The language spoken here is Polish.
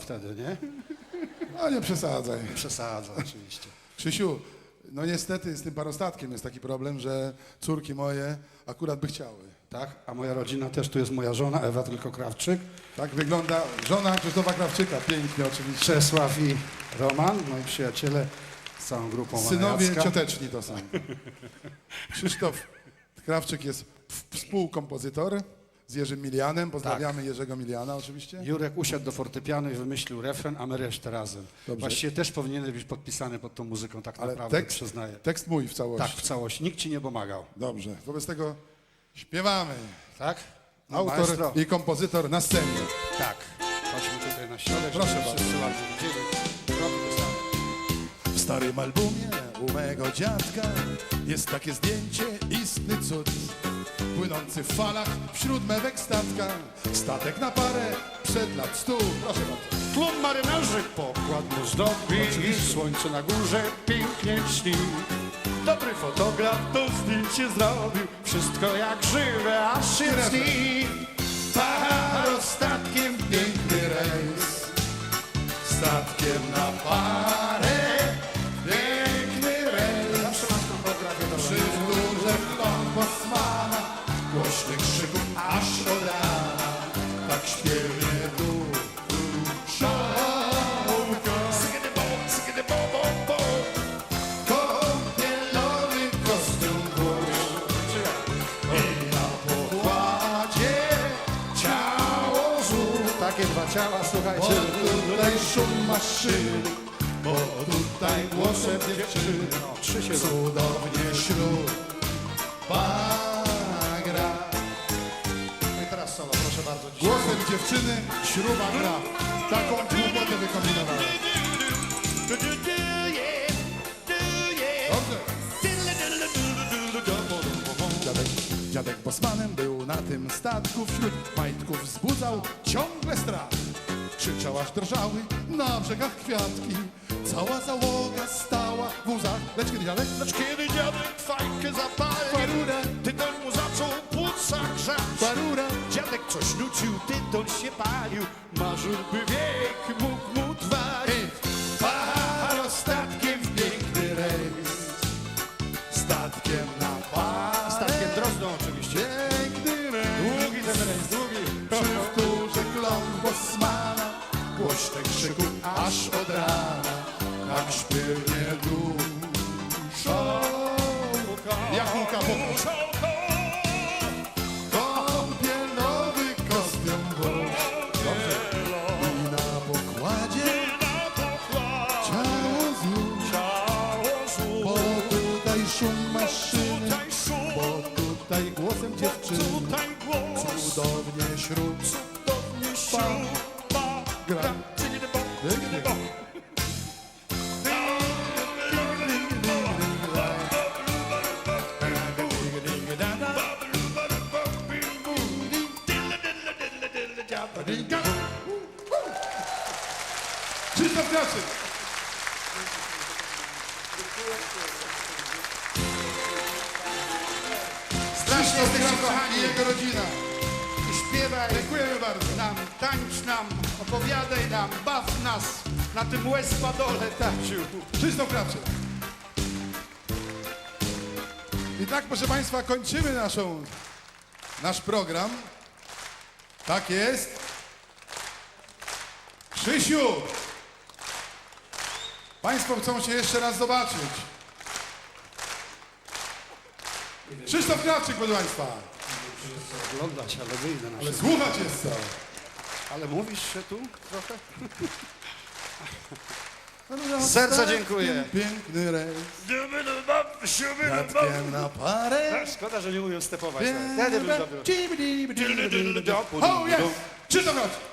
wtedy, nie? No nie przesadzaj. Przesadza oczywiście. Krzysiu, no niestety z tym parostatkiem jest taki problem, że córki moje akurat by chciały. Tak? A moja rodzina też, tu jest moja żona, Ewa tylko Krawczyk, Tak wygląda żona Krzysztofa Krawczyka, pięknie oczywiście. Czesław i Roman, moi przyjaciele z całą grupą Synowie Jacka. cioteczni to są. Krzysztof Krawczyk jest w- współkompozytor z Jerzym Milianem. Pozdrawiamy Jerzego Miliana oczywiście. Jurek usiadł do fortepianu i wymyślił refren, a my resztę razem. Dobrze. Właściwie też powinieneś być podpisany pod tą muzyką, tak Ale naprawdę, tekst, przyznaję. tekst mój w całości. Tak, w całości. Nikt ci nie pomagał. Dobrze, wobec tego śpiewamy. Tak? Autor maestro. i kompozytor na scenie. Tak. Chodźmy tutaj na środek, Proszę żeby bardzo. wszyscy ładnie widzieli. Robimy sam. W starym albumie u mego dziadka jest takie zdjęcie, istny cud. Płynący w falach wśród mewek statka, statek na parę przed lat stu. Proszę bardzo. Klub marynarzy pokład mu zdobi i słońce na górze pięknie śni. Dobry fotograf to zdjęcie zrobił, wszystko jak żywe, aż się śni. Parostatkiem piękny rejs, statkiem na parę, Ciała, Bo słuchajcie. tutaj szum maszyny, bo tutaj głosem dziewczyny Trzy się cudownie ślub bagra. No i teraz solo, proszę bardzo. Głosem dziewczyny śruba gra. Taką na tym statku wśród majtków wzbudzał ciągle strach. Krzyczał aż drżały na brzegach kwiatki. Cała załoga stała w łzach. Lecz kiedy dziadek Lecz kiedy dziadek fajkę zapalił, Parura. tytoń mu zaczął płuca grzać. Parura Dziadek coś nucił, tytoń się palił, marzył by wiek mógł mu trwać. Głośnych krzyków aż od rana Tak śpiewnie dusza. Jak Łuka Bogusz Kąpielowy kostium włóż I na pokładzie. Ciało złóż Bo tutaj szum maszyny. Bo tutaj głosem dziewczyny. Cudownie śrub cudownie śruba, Krzysztof Krawczyk Strasznie Krawczyk kochani. jego rodzina śpiewaj Dziękujemy bardzo nam, tańcz nam, opowiadaj nam, baw nas na tym łez-padole, Taciu. Krzysztof Krawczyk I tak proszę Państwa kończymy naszą nasz program. Tak jest. Krzysiu! Państwo chcą się jeszcze raz zobaczyć. Krzysztof Krawczyk, proszę Państwa Oglądać, ale wyjdę na Ale wszystko. słuchać jest co Ale mówisz się tu trochę? Z serca dziękuję. Piękny rejs na parę Szkoda, że nie umiem stepować. Wtedy bym zrobił. Oh yes! Krzysztof Krawczyk